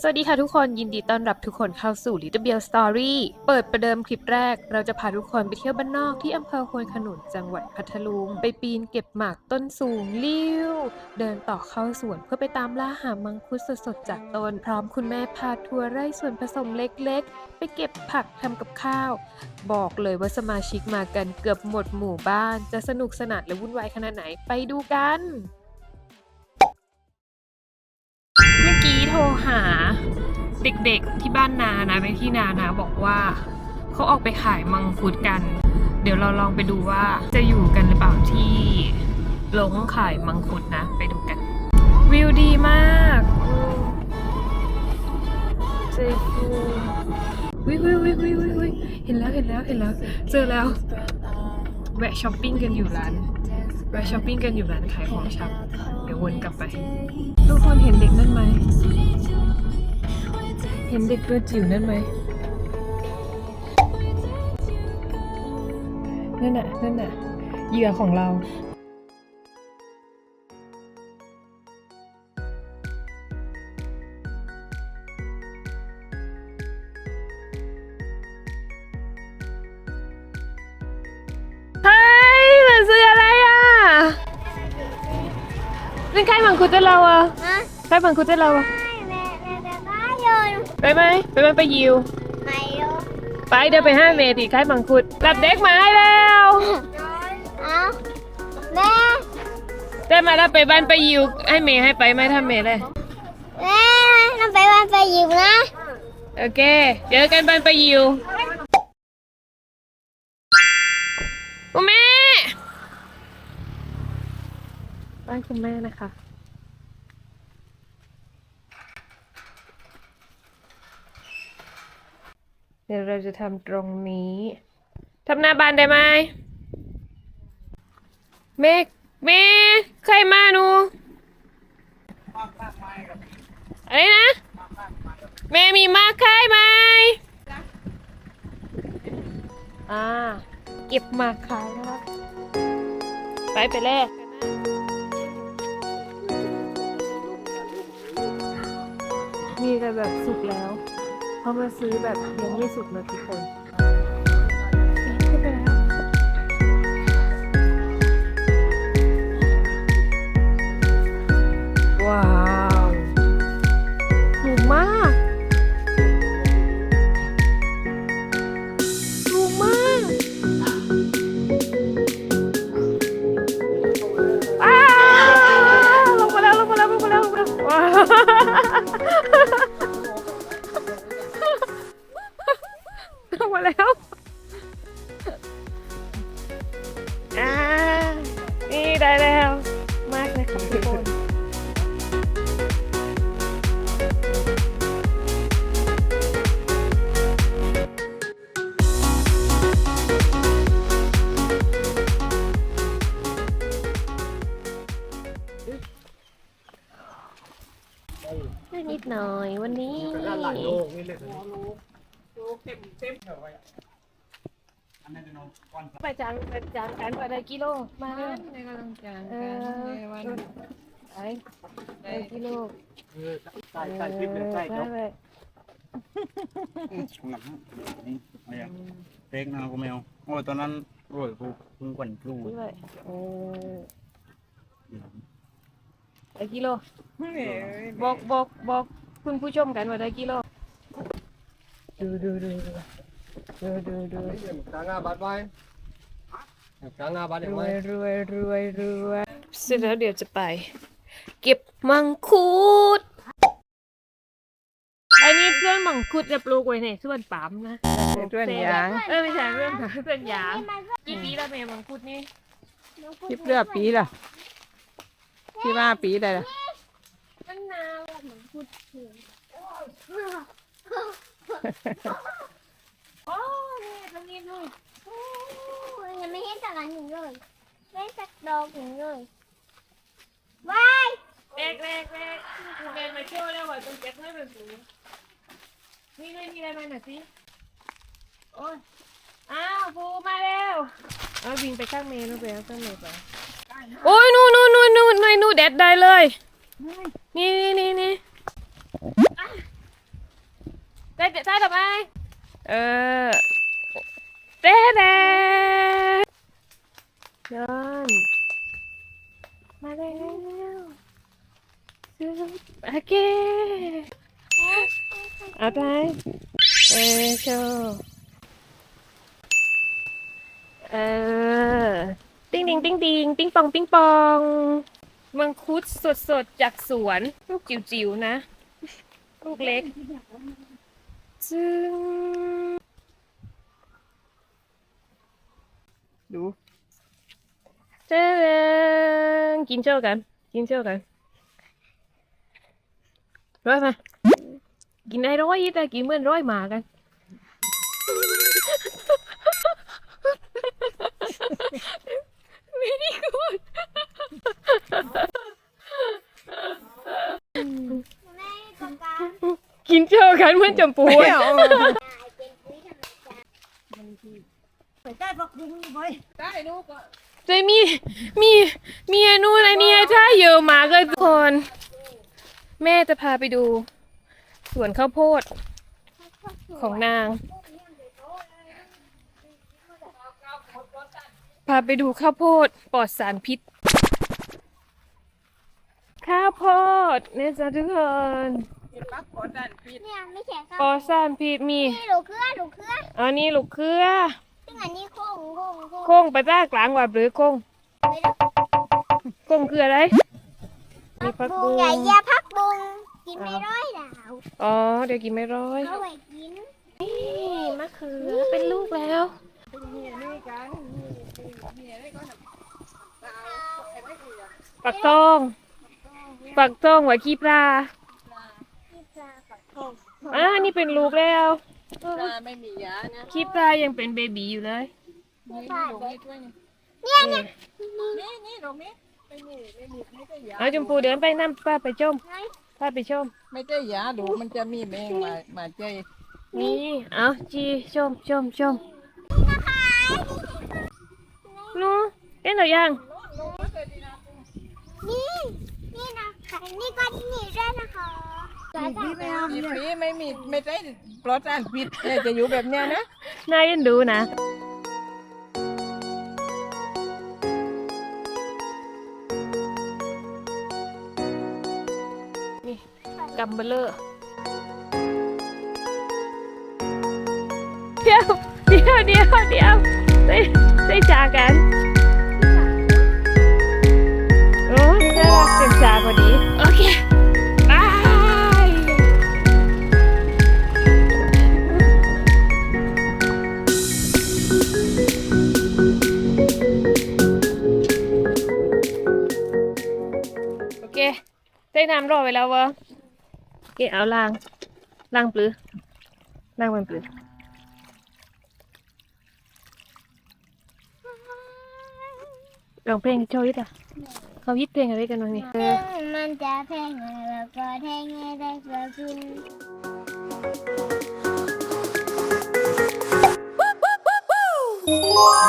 สวัสดีค่ะทุกคนยินดีต้อนรับทุกคนเข้าสู่ Little Bell Story เปิดประเดิมคลิปแรก เราจะพาทุกคนไปเที่ยวบ้านนอกที่อำเภอควนขนุนจังหวัดพัทลุง ไปปีนเก็บหมากต้นสูงลิ้ว เดินต่อเข้าสวนเพื่อไปตามล่าหามังคุดสดๆจากต้น พร้อมคุณแม่พาทัวร์ไร่ส่วนผสมเล็กๆ ไปเก็บผักทำกับข้าว บอกเลยว่าสมาชิกมากันเกือบหมดหมู่บ้าน จะสนุกสนานและวุ่นวายขนาดไหนไปดูกัน โทรหาเด็กๆที่บ้านนานะไปที่นานะบอกว่าเขาออกไปขายมังคุดกัน เดี๋ยวเราลองไปดูว่าจะอยู่กันหรือเปล่าที่ลงขายมังคุดนะ ไปดูกัน วิวดีมากเจฟูวิววิววิววิววิวเห็นแล้วเห็นแล้วเห็นแล้ว เจอแล้ว แวะช้อปปิ้งกันอยู่ร้านแวะช้อปปิ้งกันอยู่ร้านขายของชำ วนกลับไป ทุกคนเห็นเด็กนั่นไหม เห็นเด็กตัวจิ๋วนั่นไหม นั่นน่ะ นั่นน่ะเหยื่อของเรา เราอะแม่แม่แม่บ้าโยนไปไหมไปไหมไปยิวไม่โยนไปเดี๋ยวไปห้าเมตีใครมังคุดรับเด็กมาให้แล้วเอาแม่ได้มาแล้วไปบ้านไปยิว ให้เมย์ให้ไปไหมถ้าเมย์เลยแม่น้ำไปวันไปหยิบนะ โอเคเจอกันบ้านไปยิวคุานคุณแม่นะคะ เดี๋ยวเราจะทำตรงนี้ทำหน้าบานได้ไหมเมฆเมฆใครมาหนูอะไรนะ เมมีมาใครไหมอ่า เก็บมากขายนะครับ ไปไปแลก มีแต่แบบสุกแล้ว เพราะมาซื้อแบบยังไม่สุกนะทุกคน ไปจานไปจานกันไปได้กิโลมาเร็วในกำลังจานเอกันในวันไปได้กิโลใส่ใส่คลิปเลยใส่จบไหนักนี่อะไรอะเต็กนากูแมวโอ้ตอนนั้นโอ้ยกูกูกวนกูไปเออได้กิโลบอกบอกบอกคุณผู้ชมกันว่าได้กิโลดูดูดูดู ดูดูดูกลางอาบัดไว้กลางอาบัดรเดี๋ยววไว้ยรวยรวยรวยเสร็จแล้วเดี๋ยวจะไป เก็บมังคุดอันนี้เพื่อนมังคุดจะปลูกไว้ในส่วนปั๊มนะต้นยางเออไม่ใช่เรื่องเพื่อนยางกี่ปีแล้วแม่มังคุดนี่คิดเลือปีล่ะที่ว่าปีได้ล่ะมันนาวเหมือนคุดถึง นี่ตรงนี้ด้วยโอ้ยยังไม่เห็นสักอันหนึ่งเลย ไม่สักดอกหนึ่งเลยว้ายแรกแรกแรกแม่มาเที่ยวแล้วว่าต้องเก็บให้แบบนี้นี่เลยมีอะไรมาหน่อยสิโอ้ยอ้าวภูมาแล้วเอาวิ่งไปข้างเมย์นู่นไปเอาข้างเมย์ไปโอ้ยนู่นนู่นนู่นนู่นนู่นนู่นแดดได้เลย นี่นี่นี่นี่เดี๋ยวท่าทำไมเออ เต้เด้ยอนมาแล้วซึบโอเคเอาไปเออโชว์เออติ้งดิงติ้งดิงปิ้งปองปิ้งปองมังคุดสดๆจากสวนลูกจิ๋วๆนะ ลูกเล็กจึง ดูเจ้งกินเจ้ากัน กินเจ้ากันร้อยไหมกินได้ร้อยแต่กินเหมือนร้อยหมากันไม่ได้กูดแม่กับกากินเจ้ากันเหมือนจมปูอะ เป็นปุ๋ยธรรมชาติเจมีมีมีไอ้นู่นไอ้นี่ไอ้ท่าเยอะมากเลยทุกคน แม่จะพาไปดู สวนข้าวโพดของนาง พาไปดูข้าวโพดปลอดสารพิษ ข้าวโพดเนี่ยจ้ะทุกคนเนี่ยไม่แข็งปลข้าอดสารพิษมี นี่หลูกเครือหลูกเครืออันนี้ลูกเครือ ซึ่งอันนี้โค้งโค้งโค้งโค้งไปจ้ากลางว่าหรือโค้งไม่ได้โค้งคืออะไรมีผักบุบุ้งงใหญ่ยาพักบุงกินไม่ร้อยดาวอ๋อเดี๋ยวกินไม่ร้อยเอาไว้กินนี่มะเขือเป็นลูกแล้วปักตองปักตองไว้ขี้ปลาที่ปลาปักทงอ่านี่เป็นลูกแล้ว ปลาไม่มียานะขี้ปลายังเป็นเบบีอยู่เลยที่ปลาลงเด็นี่กด้วยนี่เนี่ยเนี่ยนี่นี่ลงนี่ไม่มีไม่มีไม่ได้ยาเอาจมพูเดินไปน้ำป้าไปชมไงป้าไปชม ไม่ได้ยาดูมันจะมีแมงมามาใจนี่เอาจีชมชมชมนูเอ็นหรือยังนี่นี่นะคะนี่ก็นี่ด้วยนะคะ สายตาไม่เอามีผีไม่มีไม่ได้ปลอดสารพิษเนี่ยจะอยู่แบบเนี้ยนะ น่าเอ็นดูนะ นี่กัมเบลเลอร์เดี๋ยวเดี๋ยวเดี๋ยวเดี๋ยวได้ได้จากัน น้ำรอไว้แล้ววะโอเคเอาล้างล้างปลือล้างมันปลือลองเพลงโชยิดอะเขายิดเพลงอะไรกันวะนี่มันจะแพลงแล้วก็แทงให้ได้กระพิน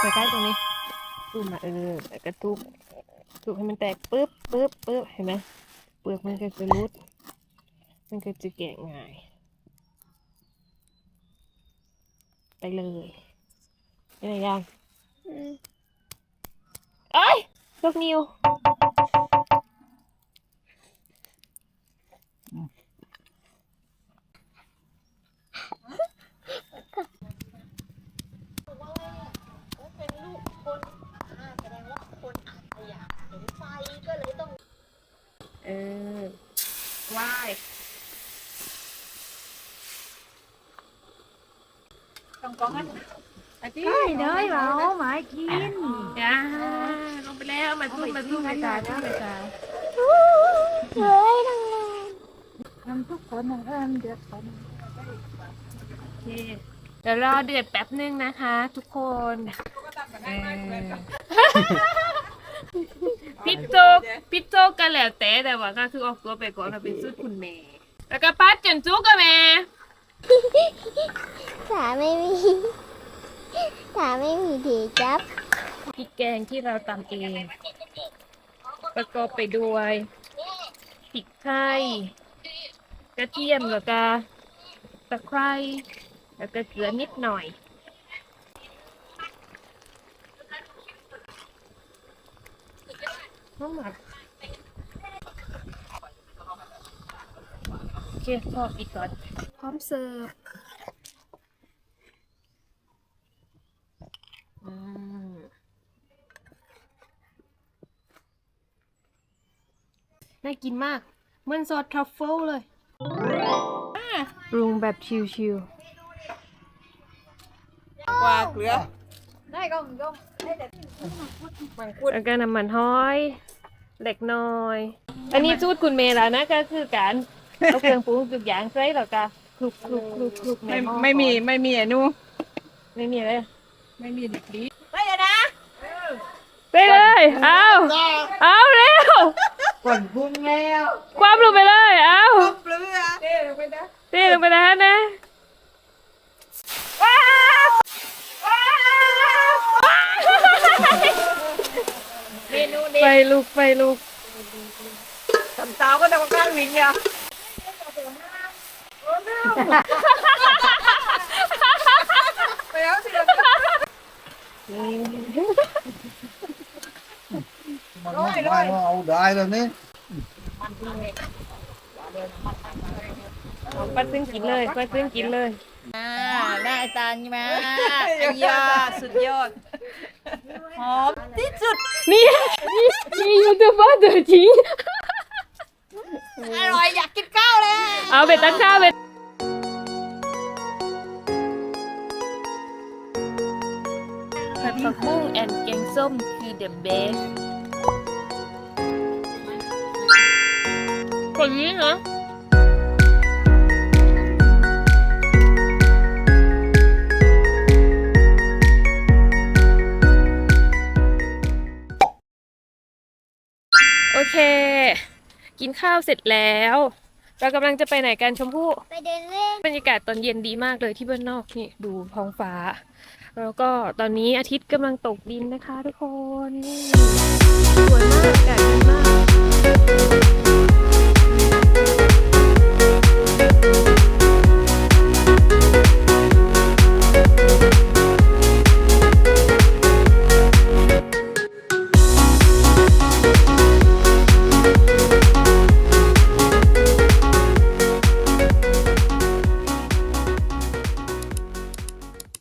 ใกล้ๆตรงนี้ตุ้มมาเออแล้วก็ตุ้มตุ้มให้มันแตกปึ๊บปึ๊บปึ๊บเห็นไหม เปลือกมันก็จะรุด มันก็จะแกะง่าย ไปเลยยังไงยังเอ้ย ลูกนิว เออ ว่ายต้องกองให้อาทิตได้ย์เลยเหรอหมากินจ้าลงไปแล้วมาตุ้มมาตุ้มไปตาตุ้มไปตาเฮ้ยดังเลยทำทุกคนนะเอิมเดือดร้อนโอเคเดี๋ยวรอเดือดแป๊บนึงนะคะ ทุกคนเออพิโจ กพิโจกกันแล้วแต่แต่ว่าก็คือออกตัวไปก่อนมาเป็นสุดคุณแม่ แล้วก็ปัดจนจุกกับแม่ขาไม่มีขาไม่มีทีจับพริกแกงที่เราตำเอง ประกอบไปด้วยพริกไทยกระเทียมแล้วก็ตะไคร้แล้วก็เกลือนิดหน่อยน้ำหมักโอ เคพอปิดก่อน พร้อมเสิร์ฟอืมน่ากินมากเหมือนซอสทรัฟเฟิลเลยปรุงแบบชิวกว่าเกลือๆแล้วก็น้ำมันห้อย เล็กน้อย อันนี้สูตรคุณเมย์แล้วนะก็คือการ เอาเครื่องปรุงทุกอย่างใส่แล้วก็คลุกคลุกคลุกคลุกในไม่หม้อไม่มีไม่มีไอ้นู่ไม่มีอะไรไม่มีดิบดีไปเลย เอาเอาเร็วก่อนบุ้งแล้วความลงไปเลย เอาเปลือเด้ลงไปนะตีลงไปนะนะว้าวว้าวไฟลุกไฟลุก ทำสาวก็ต้องการวิ่งเนี่ย ไปแล้วสิมันไม่ได้ว่าเอาได้แล้วนี่ปัดซึ่งกินเลยปัดซึ่งกินเลยอ่าได้จานมาไอ้ยาสุดยอดหอมที่สุดนี่นี่นี่ยูทูบเบอร์ตัวจริงอร่อยอยากกินข้าวเลย เอาไปตั้งข้าวไปผัด แกงส้มคือ the best คนนี้นะโอเค กินข้าวเสร็จแล้ว เรากำลังจะไปไหนกันชมพู่ ไปเดินเล่น บรรยากาศตอนเย็นดีมากเลยที่บ้านนอกนี่ดูท้องฟ้า แล้วก็ตอนนี้อาทิตย์กำลังตกดินนะคะทุกคน สวยมากอากาศ